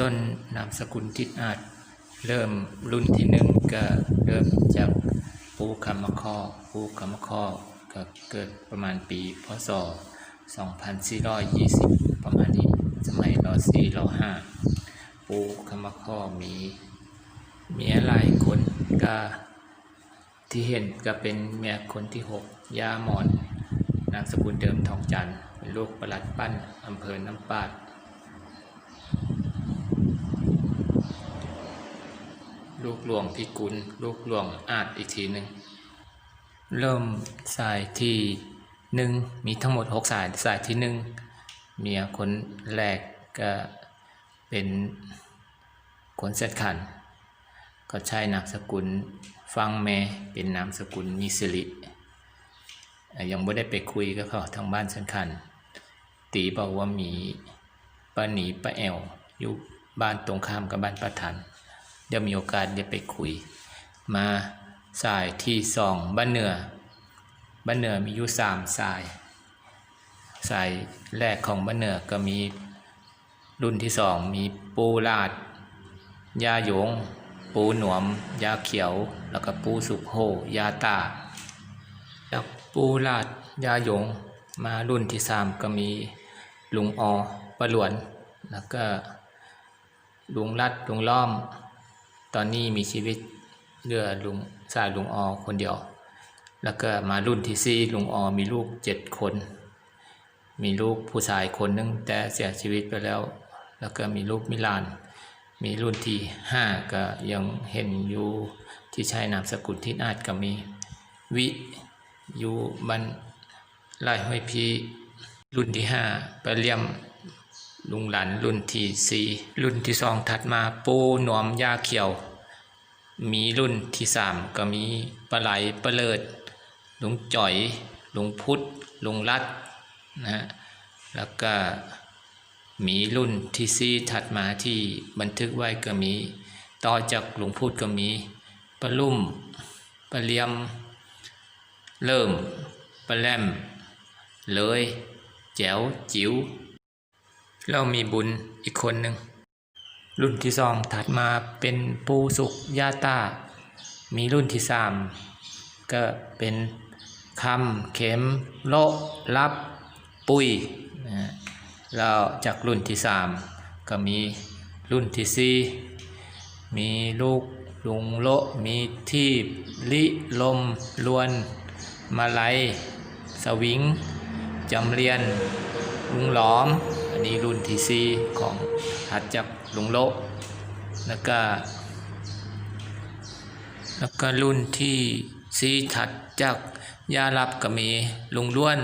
ต้นนามสกุลทิศอาจเริ่มรุ่นที่หนึ่งก็เริ่มจากปูคำมะข้อปูคำมะข้อก็เกิดประมาณปีพศ 2420 ประมาณนี้สมัยรอสี่รอห้าปูคำมะข้อมีเมียหลายคนก็ที่เห็นก็เป็นเมียคนที่หกย่าหมอนนามสกุลเดิมทองจันทร์เป็นลูกประหลัดปั้นอำเภอน้ำปาด ลูกหลวงพิกุล ลูกหลวงอาจอีกทีหนึ่งเริ่มสายที่หนึ่งมีทั้งหมดหกสายสายที่หนึ่งเมียคนแรกก็เป็นคนเสร็จขัน ก็ใช้นามสกุลฟังแม่เป็นนามสกุลมิสิริยังไม่ได้ไปคุยกับเขาทางบ้านสร็จขัน ตีบอกว่ามีป้าหนีป้าแอวอยู่บ้านตรงข้ามกับบ้านป้าทัน ดี๋ยวมีโอกาสเดี๋ยวไปคุย มาสายที่สองบ้านเหนือบ้านเหนือมีอยู่สามสายสายแรกของบ้านเหนือก็มีรุ่นที่สองมีปูลาดยาหยง ปูหนวม ยาเขียว แล้วก็ปูสุกโหยาตาจากปูลาดยาหยง มารุ่นที่สามก็มีลุงออประหลวน แล้วก็ลุงรัดลุงล้อม ตอนนี้มีชีวิตเลือลุงสายลุงออคนเดียว แล้วก็มารุ่นที่สี่ลุงออมีลูกเจ็ดคน มีลูกผู้ชายคนหนึงแต่เสียชีวิตไปแล้ว แล้วก็มีลูกมิลาน มีรุ่นที่ห้าก็ยังเห็นอยู่ที่ใช้นามสกุลที่อาจก็มีวิอยู่บันไล่ห้อยพีรุ่นที่ห้าไปเลี่ยม ลุงหลันรุ่นที่สี่รุ่นที่สองถัดมาปูหนวมยาเขียว มีรุ่นที่สามก็มีปลาไหลปลาเลิดลุงจ่อยลุงพุทธลุงรัดนะฮะแล้วก็มีรุ่นที่สี่ถัดมาที่บันทึกไว้ก็มี ต่อจากลุงพุทธก็มีปลาลุ่มปลาเลียม เริ่มปลาแลมเลยแจ๋วจิ๋ว เรามีบุญอีกคนหนึ่งรุ่นที่สองถัดมาเป็นปูสุกยาตามีรุ่นที่สามก็เป็นคำเข็มโลรับปุยนะฮะแล้วจากรุ่นที่สามก็มีรุ่นที่สี่มีลูกลุงโลมีที่ลิลมลวน มาลัย สวิง จำเรียนลุงหลอม นี้รุ่นที่สี่ของถัดจากลุงโลแล้วก็แล้วก็รุ่นที่สี่ถัดจากยารับก็มีลุงล้วน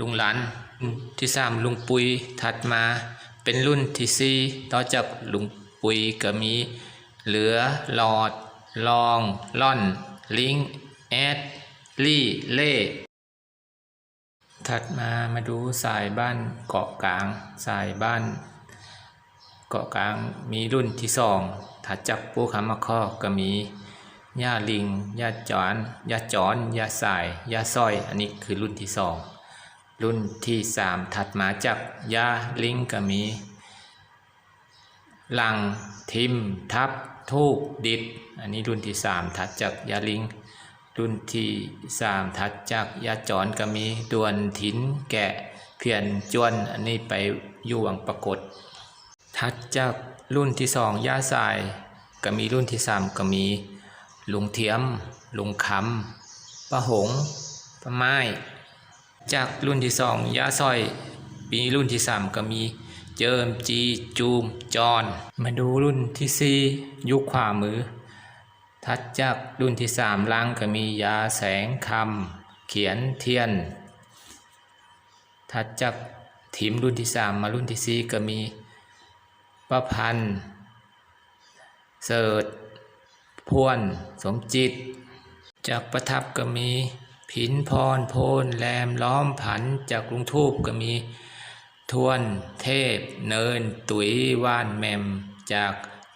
ลุงหลันรุ่นที่สามลุงปุยถัดมาเป็นรุ่นที่สี่ต่อจากลุงปุยก็มีเหลือหลอด ลอง ล่อน ลิงแอดลี่ เล่ ถัดมามาดูสายบ้านเกาะกลาง สายบ้าน เกาะกลางมีรุ่นที่สองถัดจากปูคำมะข้อก็มีย่าลิงย่าจอนย่าจอนย่าสายย่าสร้อย อันนี้คือรุ่นที่สองรุ่นที่สามถัดมาจากย่าลิงก็มีลังทิม ทับ ทูกดิด อันนี้รุ่นที่สามถัดจากยาลิง รุ่นที่สามถัดจากยาจรก็มีดวนถินแกะเพียนจวนอันนี้ไปอยู่วังปรากฏ ถัดจากรุ่นที่สองยาสายก็มีรุ่นที่สามก็มีลุงเทียม ลุงคำป้าหงป้าไม้ จากรุ่นที่สองยาสร้อย ปีรุ่นที่สามก็มีเจิมจีจูมจอนมาดูรุ่นที่สี่ยุคขวามือ ถัดจากรุ่นที่สามล่างก็มียาแสงคำเขียนเทียนถัดจากทีมรุ่นที่สามมารุ่นที่สี่ก็มีประพันธ์ เสิร์ชพวน สมจิต จากประทับก็มีผินพรโพนแรมล้อมผันจากกรุงทูบก็มีทวนเทพ เนิน ตุ๋ยว่านแมม จาก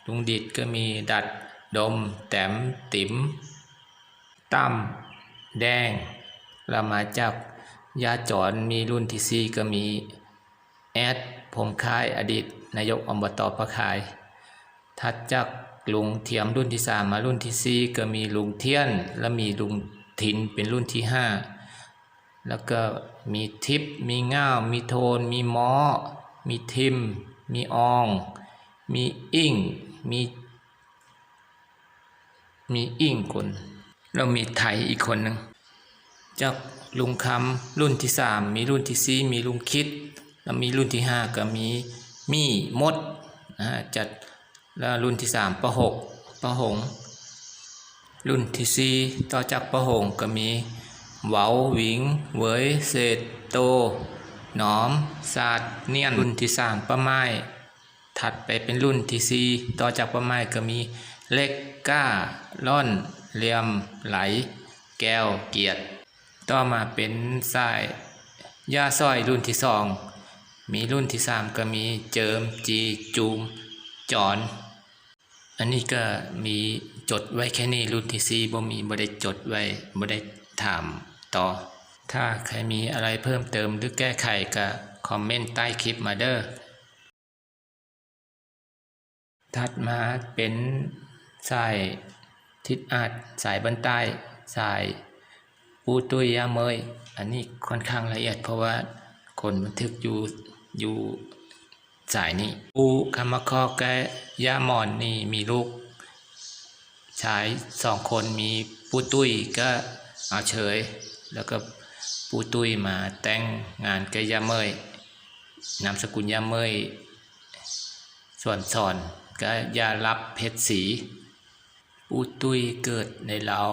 ลุงดิดก็มีดัด ดม แต้มติ๋มตั้มแดงเรามาจากยาจรมีรุ่นที่สี่ก็มีแอดผมคายอดีต นายกอบตประคายถัดจากลุงเทียมรุ่นที่สามมารุ่นที่สี่ก็มีลุงเทียน และมีลุงทินเป็นรุ่นที่ห้าแล้วก็มีทิพย์มีง่าวมีโทน มีมอ มีทิม มีออง มีอิ่ง มี มีอิ่งคนแล้วมีไทยอีกคนหนึ่งจากลุงคำรุ่นที่สามมีรุ่นที่สี่มีลุงคิด แล้วมีรุ่นที่ห้าก็มีมี่มดนะฮะจัดแล้วรุ่นที่สามประหกประหง รุ่นที่สี่ต่อจากประหงก็มีเหวาหวิงเวยเศษโตหนอมศาสตร์เนียนรุ่นที่สามประไม้ถัดไปเป็นรุ่นที่สี่ต่อจากประไม้ก็มี เล็กก้า ล่อนเหลี่ยมไหล แก้วเกียรติต่อมาเป็นสายย่าสร้อยรุ่นที่สอง มีรุ่นที่สามก็มีเจิมจีจูมจอนอันนี้ก็มีจดไว้แค่นี้รุ่นที่สี่บ่มีบ่ได้จดไว้บ่ได้ถามต่อ ถ้าใครมีอะไรเพิ่มเติมหรือแก้ไขก็คอมเมนต์ใต้คลิปมาเด้อถัดมาเป็น สายทิศอาจสายบันใต้สายปูตุยยาเมย อันนี้ค่อนข้างละเอียดเพราะว่าคนบันทึกอยู่อยู่สายนี้ปูคำมะคอแกยาหมอนนี่มีลูกชายสองคนมีปูตุยก็เอาเฉย แล้วก็ปูตุยมาแต่งงานแกับยาเมยนามสกุลยาเมย ส่วนสอนก็ยารับเพชรสี ปูตุยเกิดในราว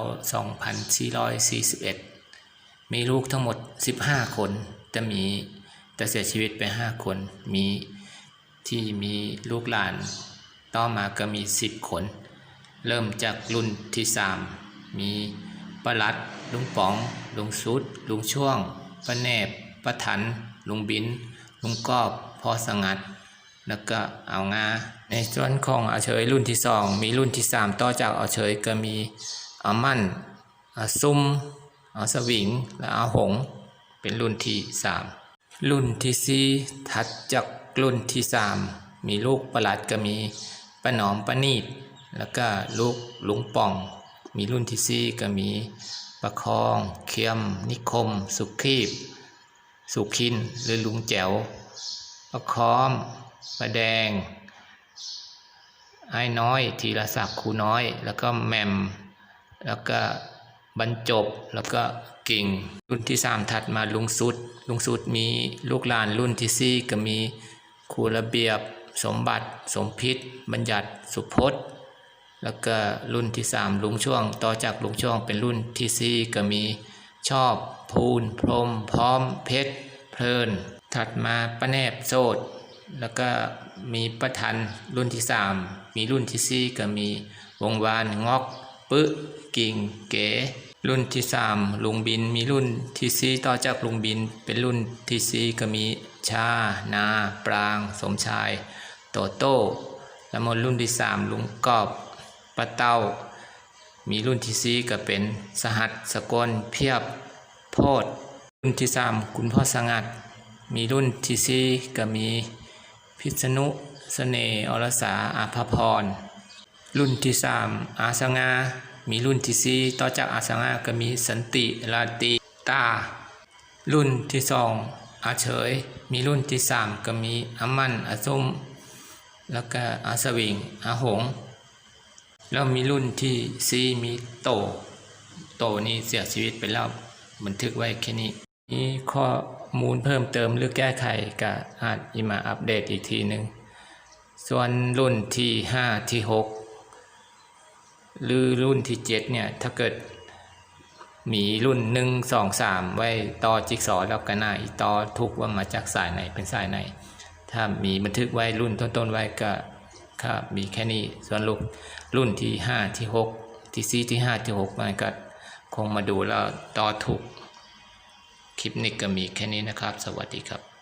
2441 มีลูกทั้งหมด 15 คน แต่มีแต่เสียชีวิตไป 5 คน มีที่มีลูกหลาน ต่อมาก็มี 10 คน เริ่มจากรุ่นที่ 3 มีประหลัด ลุงป๋อง ลุงสุด ลุงช่วงป้าแนบป้าถัน ลุงบิน ลุงกอบ พ่อสงัด แล้วก็เอางา ในส่วนของเอาเฉยรุ่นที่สองมีรุ่นที่สามต่อจากเอาเฉยก็มีเอามั่นเอาซุ่มเอาสวิง และเอาหง เป็นรุ่นที่สามรุ่นที่สี่ถัดจากรุ่นที่สามมีลูกประหลัดก็มีป้าหนอมป้านีดแล้วก็ลูกลุงป่อง มีรุ่นที่สี่ก็มีประคองเคียม นิคม สุขีบ สุขินหรือลุงแจ๋วประคอม ประแดง ไอ้น้อยธีรศักดิ์ครูน้อย แล้วก็แหมม แล้วก็บรรจบ แล้วก็กิ่ง รุ่นที่สามถัดมาลุงสุด ลุงสุดมีลูกหลานรุ่นที่สี่ก็มีครูระเบียบ สมบัติ สมพิษ บัญญัติ สุพจน์ แล้วก็รุ่นที่สามลุงช่วง ต่อจากลุงช่วงเป็นรุ่นที่สี่ก็มีชอบภูน พรม พร้อม เพชร เพลิน ถัดมาป้าแนบโสด แล้วก็มีประทันรุ่นที่สามมีรุ่นที่สี่ก็มีวงวานงอกปึกิ่งเก๋รุ่นที่สามลุงบินมีรุ่นที่สี่ต่อจากลุงบิน เป็นรุ่นที่สี่ก็มีชา นา ปราง สมชาย โตโต้แล้วมนรุ่นที่สามลุงกอบปะเต้า มีรุ่นที่สี่ก็เป็นสหัสสกลเพียบโพดรุ่นที่สามคุณพ่อสงัด มีรุ่นที่สี่ก็มี พิษณุสเสน่ห์อรสาอาภพร รุ่นที่สามอาสงา มีรุ่นที่สี่ต่อจากอาสงาก็มีสันติลาติตา รุ่นที่สองอาเฉย มีรุ่นที่สามก็มีอามันอาซุมแล้วก็อาสวิงอาหง แล้วมีรุ่นที่สี่มีโต โตนี่เสียชีวิตไปแล้วบันทึกไว้แค่นี้ มีข้อมูลเพิ่มเติมหรือแก้ไขก็อาจมาอัปเดตอีกทีหนึ่งส่วนรุ่นที่ห้าที่หกหรือรุ่นที่เจ็ดเนี่ย ถ้าเกิดมีรุ่นหนึ่งสองสามไว้ต่อจิ๊กซอว์แล้วก็น่าอีต่อทุกว่ามาจากสายไหนเป็นสายไหน ถ้ามีบันทึกไว้รุ่นต้นๆไว้ก็ครับมีแค่นี้ส่วนลูกรุ่นที่ห้าที่หกที่สี่ที่ห้าที่หกมันก็คงมาดูแล้วต่อถูก คลิปนี้ก็มีแค่นี้นะครับ สวัสดีครับ